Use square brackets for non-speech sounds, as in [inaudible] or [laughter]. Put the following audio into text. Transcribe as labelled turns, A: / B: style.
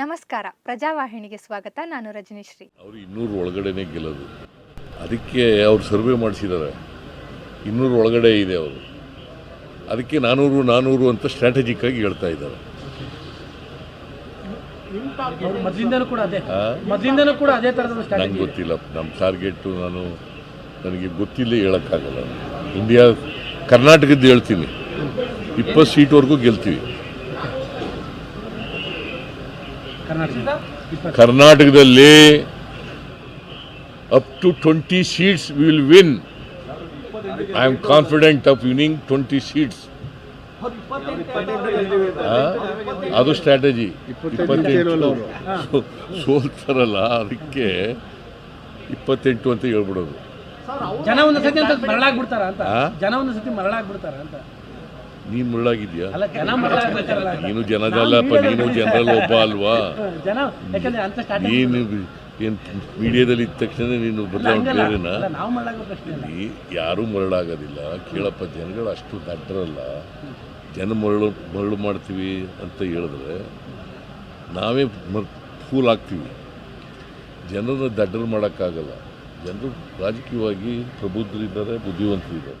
A: ನಮಸ್ಕಾರ. ಪ್ರಜಾವಾಹಿನಿಗೆ ಸ್ವಾಗತ. ನಾನು ರಜನೀಶ್ರೀ.
B: ಅವರು ಇನ್ನೂರು ಒಳಗಡೆನೆ ಗೆಲ್ಲೋದು. ಅದಕ್ಕೆ ಅವ್ರು ಸರ್ವೆ ಮಾಡಿಸಿದ್ದಾರೆ. ಇನ್ನೂರು ಒಳಗಡೆ ಇದೆ ಅವರು. ಅದಕ್ಕೆ ನಾನೂರು ನಾನೂರು ಅಂತ ಸ್ಟ್ರಾಟಜಿಕ್ ಆಗಿ ಹೇಳ್ತಾ ಇದ್ದಾರೆ. ನಂಗೆ ಗೊತ್ತಿಲ್ಲ. ನಮ್ಮ ಟಾರ್ಗೆಟು ನಾನು ನನಗೆ ಗೊತ್ತಿಲ್ಲ ಹೇಳೋಕ್ಕಾಗಲ್ಲ. ಇಂಡಿಯಾ ಕರ್ನಾಟಕದ್ದು ಹೇಳ್ತೀನಿ. ಇಪ್ಪತ್ತು ಸೀಟ್ವರೆಗೂ ಗೆಲ್ತೀವಿ
C: ಕರ್ನಾಟಕ ಇಪ್ಪತ್ತು
B: ಕರ್ನಾಟಕದಲ್ಲಿ up to twenty seats will win I am confident of winning twenty seats ಅದು ಸ್ಟ್ರಾಟಜಿ ಇಪ್ಪತ್ತೆಂಟು ಸೋಲ್ತಾರಲ್ಲ ಅದಕ್ಕೆ ಇಪ್ಪತ್ತೆಂಟು ಅಂತ ಹೇಳ್ಬಿಡೋದು.
C: ಜನ ಒಂದು ಸತಿ ಅಂತ ಮರಳಾಗ್ಬಿಡ್ತಾರ ಅಂತ? ಜನ ಒಂದು ಸತಿ ಮರಳಾಗ್ಬಿಡ್ತಾರ ಅಂತ
B: ನೀನು ಮುಳ್ಳಾಗಿದ್ಯಾ? ನೀನು ಜನದಲ್ಲಪ್ಪ ನೀನು ಜನರಲ್ ಒಬ್ಬ ಅಲ್ವಾ? [laughs] ನೀನು ಏನು ಮೀಡಿಯಾದಲ್ಲಿ ಇದ್ದ ತಕ್ಷಣ ನೀನು ಬದಲಾವಣೆ ಇಲ್ಲಿ ಯಾರೂ ಮರಳಾಗೋದಿಲ್ಲ. ಕೇಳಪ್ಪ ಜನಗಳು ಅಷ್ಟು ದಡ್ಡರಲ್ಲ. ಜನ ಮರಳು ಮರಳು ಮಾಡ್ತೀವಿ ಅಂತ ಹೇಳಿದ್ರೆ ನಾವೇ ಮರ್ ಫೂಲ್ ಆಗ್ತೀವಿ. ಜನರನ್ನ ದಡ್ಡರು ಮಾಡೋಕ್ಕಾಗಲ್ಲ. ಜನರು ರಾಜಕೀಯವಾಗಿ ಪ್ರಬುದ್ಧರಿದ್ದಾರೆ ಬುದ್ಧಿವಂತರಿದ್ದಾರೆ.